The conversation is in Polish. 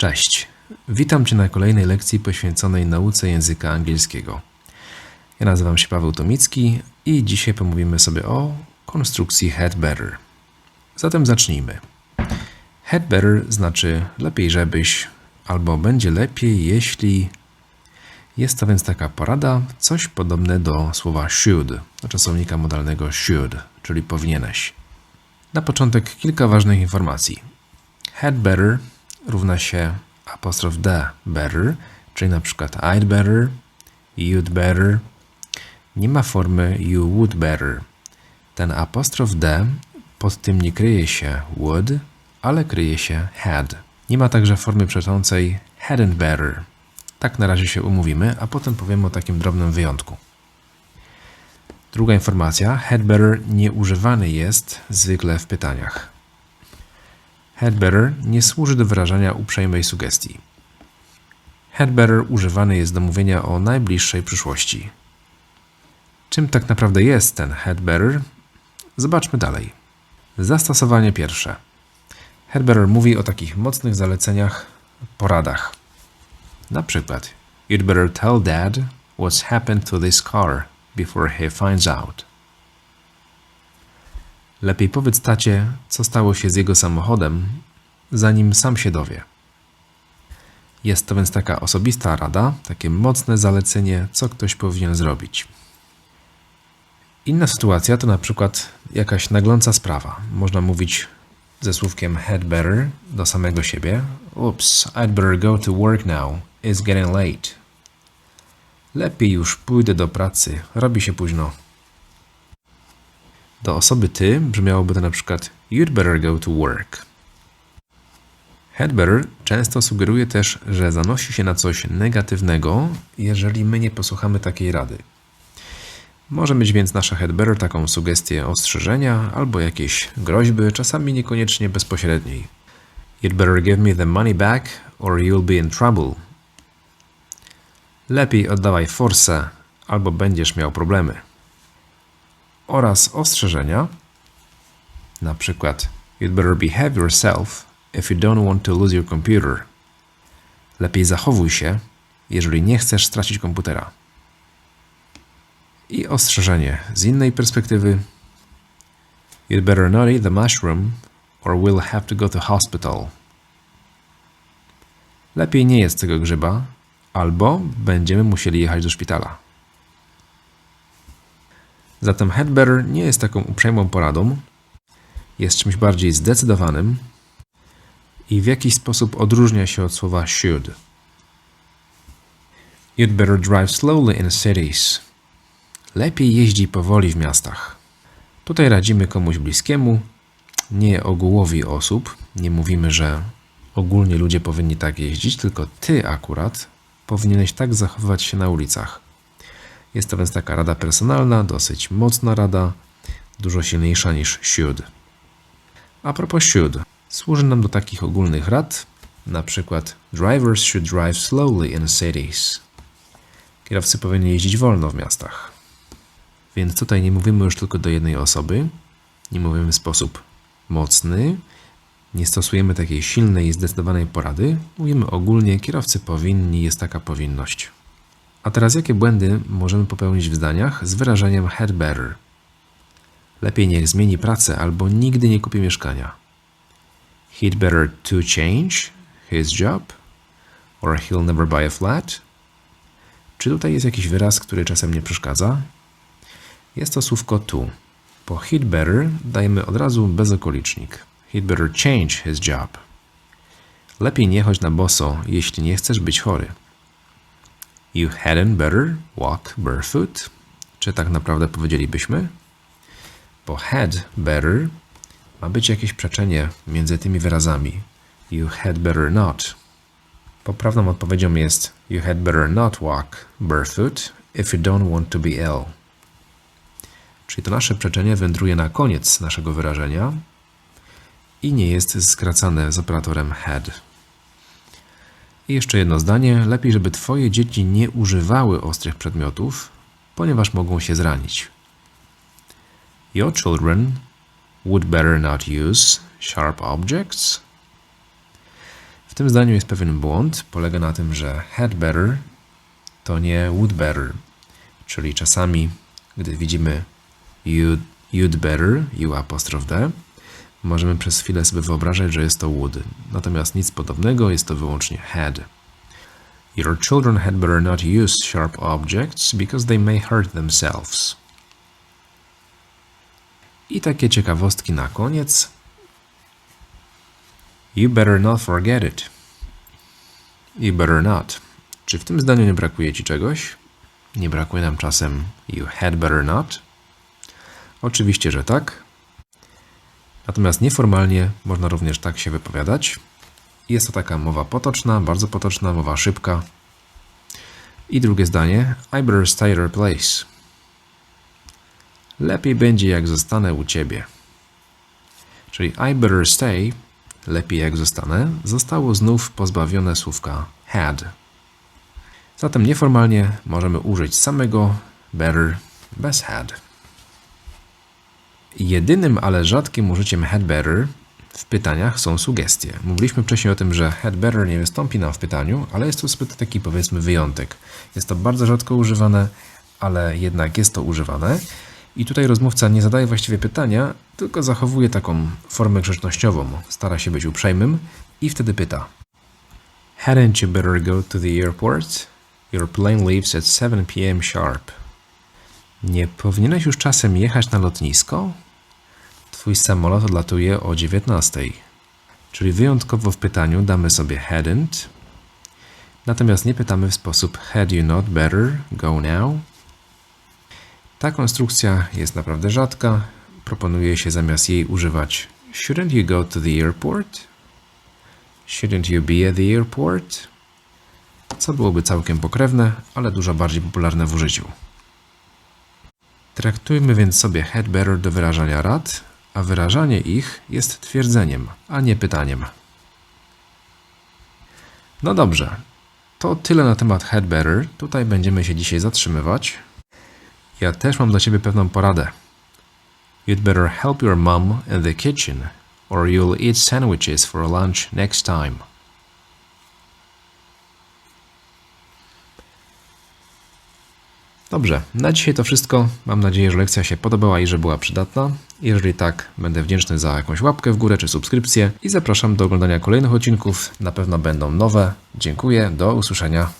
Cześć. Witam Cię na kolejnej lekcji poświęconej nauce języka angielskiego. Ja nazywam się Paweł Tomicki i dzisiaj pomówimy sobie o konstrukcji had better. Zatem zacznijmy. Had better znaczy lepiej żebyś albo będzie lepiej jeśli jest to więc taka porada, coś podobne do słowa should, do czasownika modalnego should, czyli powinieneś. Na początek kilka ważnych informacji. Had better równa się apostrof d better, czyli na przykład I'd better, you'd better. Nie ma formy you would better. Ten apostrof d pod tym nie kryje się would, ale kryje się had. Nie ma także formy przeczącej hadn't better. Tak na razie się umówimy, a potem powiemy o takim drobnym wyjątku. Druga informacja. Had better nie używany jest zwykle w pytaniach. Had better nie służy do wyrażania uprzejmej sugestii. Had better używany jest do mówienia o najbliższej przyszłości. Czym tak naprawdę jest ten had better? Zobaczmy dalej. Zastosowanie pierwsze. Had better mówi o takich mocnych zaleceniach, poradach. Na przykład, you'd better tell dad what's happened to this car before he finds out. Lepiej powiedz tacie, co stało się z jego samochodem, zanim sam się dowie. Jest to więc taka osobista rada, takie mocne zalecenie, co ktoś powinien zrobić. Inna sytuacja to na przykład jakaś nagląca sprawa. Można mówić ze słówkiem had better do samego siebie. Oops, I'd better go to work now. It's getting late. Lepiej już pójdę do pracy. Robi się późno. Do osoby ty brzmiałoby to na przykład You'd better go to work. Had better często sugeruje też, że zanosi się na coś negatywnego, jeżeli my nie posłuchamy takiej rady. Może mieć więc nasze had better taką sugestię ostrzeżenia albo jakieś groźby, czasami niekoniecznie bezpośredniej. You'd better give me the money back or you'll be in trouble. Lepiej oddawaj forsę albo będziesz miał problemy. Oraz ostrzeżenia, na przykład You'd better behave yourself if you don't want to lose your computer. Lepiej zachowuj się, jeżeli nie chcesz stracić komputera. I ostrzeżenie z innej perspektywy. You'd better not eat the mushroom, or we'll have to go to hospital. Lepiej nie jest tego grzyba, albo będziemy musieli jechać do szpitala. Zatem had better nie jest taką uprzejmą poradą, jest czymś bardziej zdecydowanym i w jakiś sposób odróżnia się od słowa should. You'd better drive slowly in cities. Lepiej jeździ powoli w miastach. Tutaj radzimy komuś bliskiemu, nie ogółowi osób. Nie mówimy, że ogólnie ludzie powinni tak jeździć, tylko ty akurat powinieneś tak zachowywać się na ulicach. Jest to więc taka rada personalna, dosyć mocna rada, dużo silniejsza niż should. A propos should, służy nam do takich ogólnych rad, na przykład drivers should drive slowly in cities. Kierowcy powinni jeździć wolno w miastach. Więc tutaj nie mówimy już tylko do jednej osoby, nie mówimy w sposób mocny, nie stosujemy takiej silnej i zdecydowanej porady, mówimy ogólnie, kierowcy powinni, jest taka powinność. A teraz jakie błędy możemy popełnić w zdaniach z wyrażeniem had better? Lepiej niech zmieni pracę albo nigdy nie kupi mieszkania. He'd better to change his job or he'll never buy a flat. Czy tutaj jest jakiś wyraz, który czasem nie przeszkadza? Jest to słówko to. Po he'd better dajemy od razu bezokolicznik. He'd better change his job. Lepiej nie chodź na boso, jeśli nie chcesz być chory. You hadn't better walk barefoot. Czy tak naprawdę powiedzielibyśmy? Po had better ma być jakieś przeczenie między tymi wyrazami. You had better not. Poprawną odpowiedzią jest You had better not walk barefoot if you don't want to be ill. Czyli to nasze przeczenie wędruje na koniec naszego wyrażenia i nie jest skracane z operatorem had. I jeszcze jedno zdanie. Lepiej, żeby Twoje dzieci nie używały ostrych przedmiotów, ponieważ mogą się zranić. Your children would better not use sharp objects. W tym zdaniu jest pewien błąd. Polega na tym, że had better to nie would better. Czyli czasami, gdy widzimy you'd, you'd better, you apostrophe d, możemy przez chwilę sobie wyobrażać, że jest to would. Natomiast nic podobnego, jest to wyłącznie had. Your children had better not use sharp objects because they may hurt themselves. I takie ciekawostki na koniec. You better not forget it. You better not. Czy w tym zdaniu nie brakuje Ci czegoś? Nie brakuje nam czasem you had better not? Oczywiście, że tak. Natomiast nieformalnie można również tak się wypowiadać. Jest to taka mowa potoczna, bardzo potoczna, mowa szybka. I drugie zdanie. I better stay your place. Lepiej będzie, jak zostanę u ciebie. Czyli I better stay, lepiej jak zostanę, zostało znów pozbawione słówka had. Zatem nieformalnie możemy użyć samego better bez had. Jedynym, ale rzadkim użyciem had better w pytaniach są sugestie. Mówiliśmy wcześniej o tym, że had better nie wystąpi nam w pytaniu, ale jest to taki powiedzmy wyjątek. Jest to bardzo rzadko używane, ale jednak jest to używane. I tutaj rozmówca nie zadaje właściwie pytania, tylko zachowuje taką formę grzecznościową. Stara się być uprzejmym i wtedy pyta: Hadn't you better go to the airport? Your plane leaves at 7 p.m. sharp. Nie powinieneś już czasem jechać na lotnisko? Twój samolot odlatuje o 19. Czyli wyjątkowo w pytaniu damy sobie hadn't, natomiast nie pytamy w sposób had you not better go now? Ta konstrukcja jest naprawdę rzadka. Proponuje się zamiast jej używać shouldn't you go to the airport? Shouldn't you be at the airport? Co byłoby całkiem pokrewne, ale dużo bardziej popularne w użyciu. Traktujmy więc sobie had better do wyrażania rad, a wyrażanie ich jest twierdzeniem, a nie pytaniem. No dobrze, to tyle na temat had better. Tutaj będziemy się dzisiaj zatrzymywać. Ja też mam dla Ciebie pewną poradę. You'd better help your mom in the kitchen, or you'll eat sandwiches for lunch next time. Dobrze, na dzisiaj to wszystko. Mam nadzieję, że lekcja się podobała i że była przydatna. Jeżeli tak, będę wdzięczny za jakąś łapkę w górę czy subskrypcję i zapraszam do oglądania kolejnych odcinków. Na pewno będą nowe. Dziękuję, do usłyszenia.